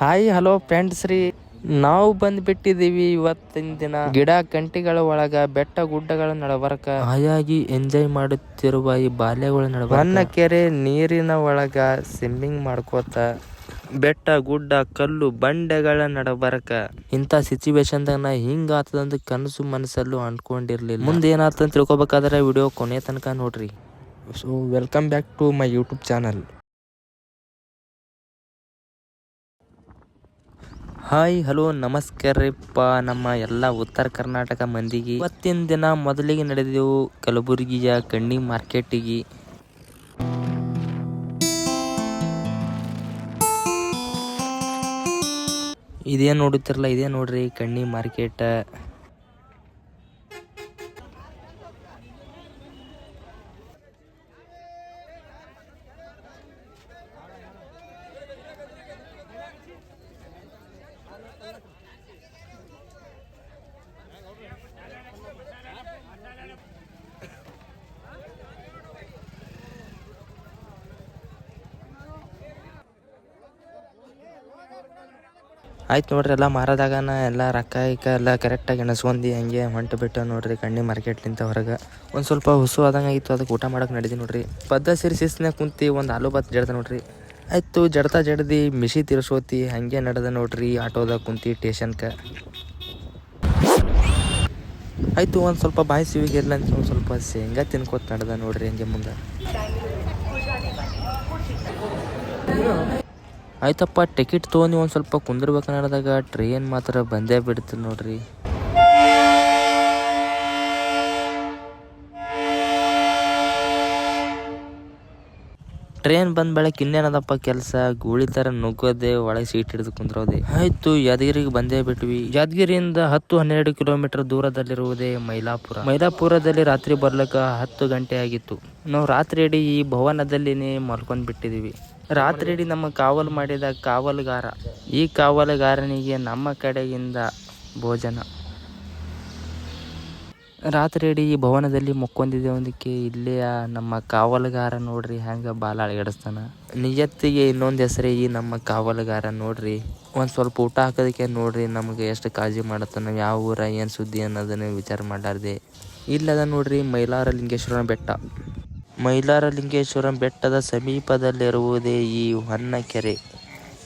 Hi hello friends ರೀ. ನಾವು ಬಂದ್ಬಿಟ್ಟಿದೀವಿ ಇವತ್ತಿನ ದಿನ. ಗಿಡ ಕಂಟಿಗಳ ಒಳಗ ಬೆಟ್ಟ ಗುಡ್ಡಗಳ ನಡಬರ್ಕ. ಹಾಯಾಗಿ ಎಂಜಾಯ್ ಮಾಡುತ್ತಿರುವ ಈ ಬಾಲ್ಯಗಳ ನಡಬರ್ಕ. ನನ್ನ ಕೆರೆ ನೀರಿನ ಒಳಗ ಸ್ವಿಮ್ಮಿಂಗ್ ಮಾಡ್ಕೋತ ಬೆಟ್ಟ ಗುಡ್ಡ ಕಲ್ಲು ಬಂಡೆಗಳ ನಡಬರಕ. ಇಂಥ ಸಿಚುವೇಶನ್ದಾಗ ನಾ ಹಿಂಗ ಆತದಂತ ಕನಸು ಮನಸ್ಸಲ್ಲೂ ಅನ್ಕೊಂಡಿರ್ಲಿಲ್ಲ ಮುಂದೆ ಏನಾಗ್ತಂತ ತಿಳ್ಕೊಬೇಕಾದ್ರೆ ವಿಡಿಯೋ ಕೊನೆ ತನಕ ನೋಡ್ರಿ. So welcome back to my YouTube channel hi, hello, ನಮಸ್ಕಾರ ರೀಪ್ಪ. ನಮ್ಮ ಎಲ್ಲ ಉತ್ತರ ಕರ್ನಾಟಕ ಮಂದಿಗೆ ಇವತ್ತಿನ ದಿನ ಮೊದಲಿಗೆ ನಡೆದೆವು ಕಲಬುರಗಿಯ ಕಣ್ಣಿ ಮಾರ್ಕೆಟಿಗೆ. ಇದೇ ನೋಡುತ್ತಿರಲ್ಲ, ಇದೇ ನೋಡ್ರಿ ಕಣ್ಣಿ ಮಾರ್ಕೆಟ್. ಆಯ್ತು ನೋಡ್ರಿ, ಎಲ್ಲ ಮಾರದಾಗನ ಎಲ್ಲ ರೊಕ್ಕ ಇಕ್ಕ ಎಲ್ಲ ಕರೆಕ್ಟಾಗಿ ಎಣಸ್ಕೊಂಡಿ, ಹಂಗೆ ಹೊಂಟು ಬಿಟ್ಟು ನೋಡ್ರಿ ಕಣ್ಣಿ ಮಾರ್ಕೆಟ್ಲಿಂದ ಹೊರಗೆ. ಒಂದು ಸ್ವಲ್ಪ ಹುಸು ಆದಂಗೆ ಅದಕ್ಕೆ ಊಟ ಮಾಡೋಕೆ ನಡೆದಿ ನೋಡ್ರಿ. ಪದ್ದ ಸಿರಿ ಶಿಸ್ತಿನಾಗ ಕುಂತಿ ಒಂದು ಆಲೂ ಬಾತ್ ಜಡ್ದ ನೋಡ್ರಿ. ಆಯಿತು, ಜಡ್ತಾ ಜಡ್ದಿ ಮಿಶಿ ತಿರ್ಸೋತಿ ಹಂಗೆ ನಡೆದ ನೋಡ್ರಿ ಆಟೋದಾಗ ಕುಂತಿ ಟೇಷನ್ಕ ಆಯಿತು, ಒಂದು ಸ್ವಲ್ಪ ಬಾಯಿ ಇರಲಿ ಅಂತ ಒಂದು ಸ್ವಲ್ಪ ಶೇಂಗಾ ತಿನ್ಕೋತ ನಡೆದ ನೋಡ್ರಿ ಹಂಗೆ ಮುಂದೆ. ಆಯ್ತಪ್ಪ ಟಿಕೆಟ್ ತೊಗೊಂಡು ಒಂದು ಸ್ವಲ್ಪ ಕುಂದಿರ್ಬೇಕು ಟ್ರೈನ್ ಮಾತ್ರ ಬಂದೇ ಬಿಡ್ತು ನೋಡ್ರಿ. ಟ್ರೈನ್ ಬಂದ ಬೆಳಕ್ ಇನ್ನೇನದಪ್ಪ ಕೆಲಸ? ಗೂಳಿ ಥರ ನುಗ್ಗೋದೆ, ಒಳಗೆ ಸೀಟ್ ಹಿಡಿದು ಕುಂದ್ರೋದೆ. ಆಯ್ತು, ಯಾದಗಿರಿಗೆ ಬಂದೇ ಬಿಟ್ವಿ. ಯಾದಗಿರಿಯಿಂದ ಹತ್ತು ಹನ್ನೆರಡು ಕಿಲೋಮೀಟರ್ ದೂರದಲ್ಲಿರುವುದೇ ಮೈಲಾಪುರ. ಮೈಲಾಪುರದಲ್ಲಿ ರಾತ್ರಿ ಬರ್ಲಿಕ್ಕೆ ಹತ್ತು ಗಂಟೆ ಆಗಿತ್ತು. ನಾವು ರಾತ್ರಿ ಇಡೀ ಈ ಭವನದಲ್ಲಿನೇ ಮಲ್ಕೊಂಡ್ ಬಿಟ್ಟಿದೀವಿ ರಾತ್ರಿ ಇಡೀ ನಮ್ಮ ಕಾವಲು ಮಾಡಿದ ಕಾವಲುಗಾರ, ಈ ಕಾವಲುಗಾರನಿಗೆ ನಮ್ಮ ಕಡೆಯಿಂದ ಭೋಜನ. ರಾತ್ರಿ ಇಡೀ ಈ ಭವನದಲ್ಲಿ ಮುಕ್ಕೊಂದಿದೆ ಒಂದಕ್ಕೆ ಇಲ್ಲಿಯ ನಮ್ಮ ಕಾವಲುಗಾರ ನೋಡ್ರಿ ಹೆಂಗೆ ಬಾಲ ಅಳಗಡಿಸ್ತಾನ. ನಿಜತ್ತಿಗೆ ಇನ್ನೊಂದು ಹೆಸರೇ ಈ ನಮ್ಮ ಕಾವಲುಗಾರ ನೋಡ್ರಿ, ಒಂದು ಸ್ವಲ್ಪ ಊಟ ಹಾಕೋದಕ್ಕೆ ನೋಡ್ರಿ ನಮಗೆ ಎಷ್ಟು ಕಾಳಜಿ ಮಾಡತ್ತಾನ ಯಾವ ಊರ ಏನು ಸುದ್ದಿ ಅನ್ನೋದನ್ನು ವಿಚಾರ ಮಾಡಾರ್ದೆ ಇಲ್ಲದ ನೋಡ್ರಿ ಮೈಲಾರ ಲಿಂಗೇಶ್ವರನ ಬೆಟ್ಟ. ಮೈಲಾರ ಲಿಂಗೇಶ್ವರ ಬೆಟ್ಟದ ಸಮೀಪದಲ್ಲಿರುವುದೇ ಈ ಹೊನ್ನಕೆರೆ.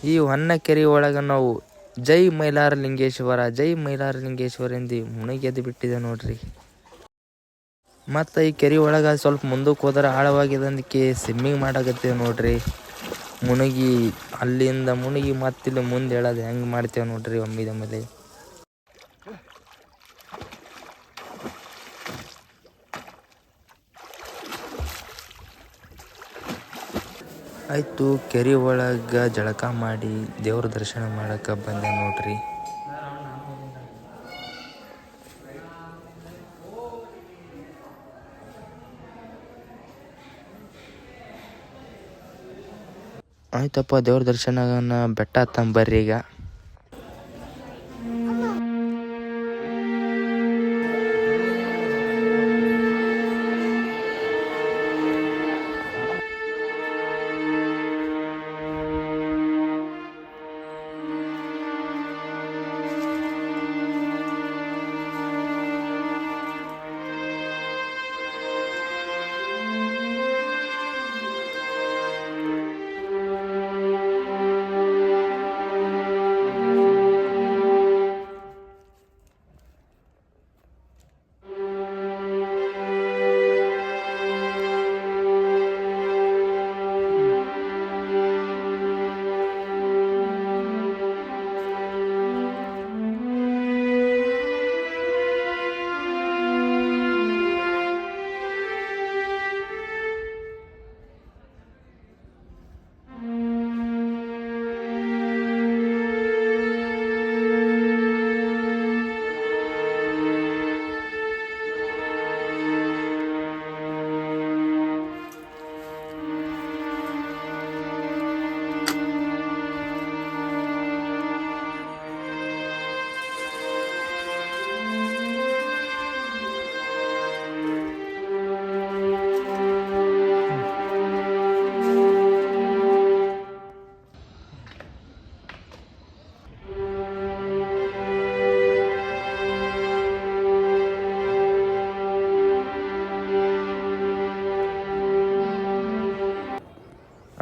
ಈ ಹೊನ್ನಕೆರೆ ಒಳಗೆ ನಾವು ಜೈ ಮೈಲಾರ ಲಿಂಗೇಶ್ವರ ಜೈ ಮೈಲಾರ ಲಿಂಗೇಶ್ವರ ಎಂದು ಮುಣಗೆದ್ದು ಬಿಟ್ಟಿದೆ ನೋಡ್ರಿ. ಮತ್ತು ಈ ಕೆರೆ ಒಳಗೆ ಸ್ವಲ್ಪ ಮುಂದಕ್ಕೆ ಹೋದ್ರೆ ಆಳವಾಗಿದ್ದಕ್ಕೆ ಸ್ವಿಮ್ಮಿಂಗ್ ಮಾಡಕತ್ತೇವೆ ನೋಡ್ರಿ. ಮುಣಗಿ ಅಲ್ಲಿಂದ ಮುಣಗಿ ಮತ್ತಿಲ್ಲಿ ಮುಂದೆ ಹೇಳೋದು ಹೆಂಗೆ ಮಾಡ್ತೇವೆ ನೋಡ್ರಿ ಒಮ್ಮಿದ ಮೇಲೆ. ಆಯ್ತು, ಕೆರೆ ಒಳಗೆ ಜಳಕ ಮಾಡಿ ದೇವ್ರ ದರ್ಶನ ಮಾಡಕ್ಕೆ ಬಂದೆ ನೋಡ್ರಿ. ಆಯ್ತಪ್ಪ, ದೇವ್ರ ದರ್ಶನ ಬೆಟ್ಟ ಹತ್ತಂಬರ್ರಿ ಈಗ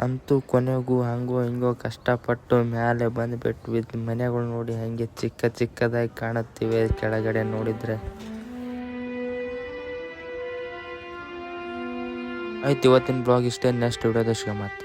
ಅಂತೂ ಕೊನೆಗೂ ಹಂಗೋ ಹಿಂಗೋ ಕಷ್ಟಪಟ್ಟು ಮೇಲೆ ಬಂದುಬಿಟ್ವಿ ಮನೆಗಳು ನೋಡಿ ಹಂಗೆ ಚಿಕ್ಕ ಚಿಕ್ಕದಾಗಿ ಕಾಣುತ್ತಿವೆ ಕೆಳಗಡೆ ನೋಡಿದರೆ. ಆಯ್ತು, ಇವತ್ತಿನ ಬ್ಲಾಗ್ ಇಷ್ಟೇ. ನೆಕ್ಸ್ಟ್ ವಿಡಿಯೋದಷ್ಟು ಮತ್ತೆ.